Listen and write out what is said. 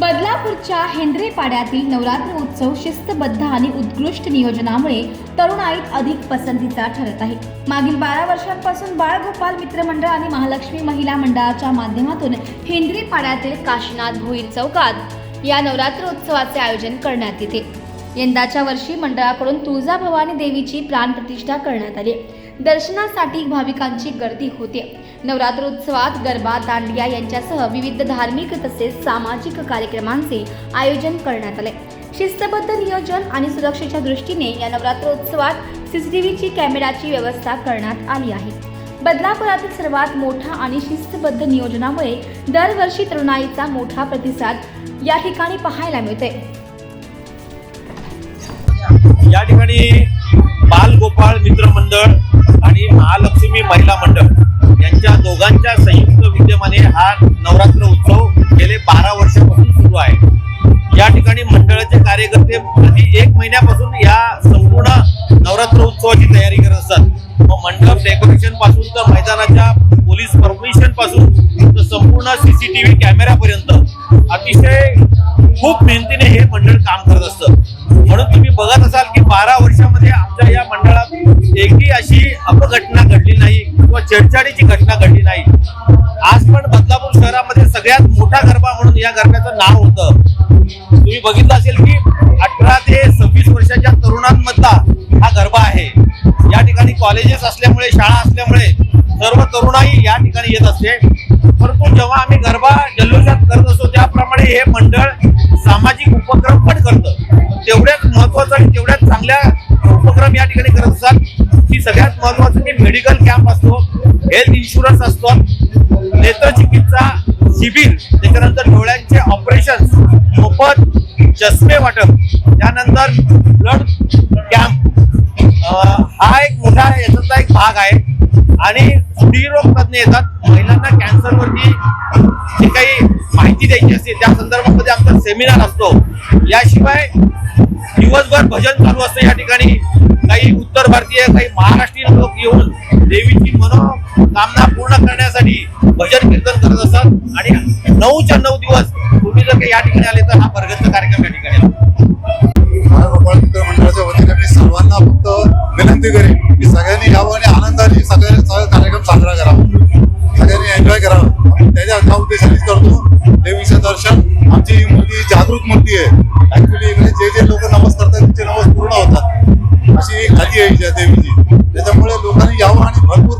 बदलापूरच्या हेंद्रे पाड्यातील नवरात्र उत्सव शिस्तबद्ध आणि उत्कृष्ट नियोजनामुळे तरुणाईत अधिक पसंतीचा ठरत आहे. मागील बारा वर्षांपासून बाळगोपाल मित्रमंडळ आणि महालक्ष्मी महिला मंडळाच्या माध्यमातून हेंद्रे पाड्यातील काशीनाथ भोईर चौकात या नवरात्र उत्सवाचे आयोजन करण्यात येते. यंदाच्या वर्षी मंडळाकडून तुळजाभवानी देवीची प्राणप्रतिष्ठा करण्यात आली. दर्शनासाठी भाविकांची गर्दी होते. नवरात्र उत्सवात गरबा दांडिया यांच्यासह विविध धार्मिक तसेच सामाजिक कार्यक्रमांचे आयोजन करण्यात आले. शिस्तबद्ध नियोजन आणि सुरक्षेच्या दृष्टीने या नवरात्र उत्सवात सीसीटीव्हीची कॅमेराची व्यवस्था करण्यात आली आहे. बदलापुरातील सर्वात मोठा आणि शिस्तबद्ध नियोजनामुळे दरवर्षी तरुणाईचा मोठा प्रतिसाद या ठिकाणी पाहायला मिळतोय. या ठिकाणी बालगोपाळ मित्र मंडळ आणि महालक्ष्मी महिला मंडळ यांच्या दोघांच्या संयुक्त विद्यमाने हा नवरात्र उत्सव गेले बारा वर्षापासून सुरू आहे. या ठिकाणी मंडळाचे कार्यकर्ते प्रति एक महिन्यापासून या संपूर्ण नवरात्र उत्सवाची तयारी करत असतात. मग मंडप डेकोरेशनपासून तर मैदानाच्या पोलीस परमिशनपासून तर संपूर्ण सीसीटीव्ही कॅमेऱ्यापर्यंत अतिशय खूप मेहनतीने हे मंडळ काम करत असतं. म्हणून तुम्ही बघत असाल की बारा वर्षामध्ये आमच्या या मंडळात एकही अशी अपघटना घडली नाही किंवा छेडछाडीची घटना घडली नाही. आज पण बदलापूर शहरामध्ये सगळ्यात मोठा गरबा म्हणून या गरब्याचं नाव होतं. तुम्ही बघितलं असेल की अठरा ते सव्वीस वर्षाच्या तरुणांमधला हा गरबा आहे. या ठिकाणी कॉलेजेस असल्यामुळे शाळा असल्यामुळे सर्व तरुणाई या ठिकाणी येत असते. परंतु जेव्हा आम्ही गरबा जल्लोषात करत असतो त्याप्रमाणे हे मंडळ सामाजिक उपक्रम पण करतं. तेवढ्याच महत्वाचं आणि तेवढ्याच चांगल्या उपक्रम या ठिकाणी करत असतात. की सगळ्यात महत्वाचं की मेडिकल कॅम्प असतो हेल्थ इन्शुरन्स असतो नेत्रचिकित्सा शिबिर त्याच्यानंतर डोळ्यांचे ऑपरेशन मोफत चष्मे वाटप त्यानंतर ब्लड आणि स्त्रीरोग तज्ञ येतात. महिलांना कॅन्सरवरती जी काही माहिती द्यायची असते त्या संदर्भामध्ये आमचा सेमिनार असतो. याशिवाय दिवसभर भजन चालू असतं या ठिकाणी. काही उत्तर भारतीय काही महाराष्ट्रीयन लोक येऊन देवीची मनोकामना पूर्ण करण्यासाठी भजन कीर्तन करत असतात. आणि नऊच्या नऊ दिवस तुम्ही जर काही या ठिकाणी आले तर हा बरगतचा कार्यक्रम या ठिकाणी मंडळाच्या वतीने मी सर्वांना फक्त विनंती करेन की सगळ्यांनी यावं आणि आनंदाने आमची मुलगी जागरूक जागृत आहे. ऍक्च्युली इकडे जे जे लोक नमस करतात त्यांचे नमस पूर्ण होतात. अशी एक खाती आहे देवीची त्याच्यामुळे लोकांनी यावं आणि भरपूर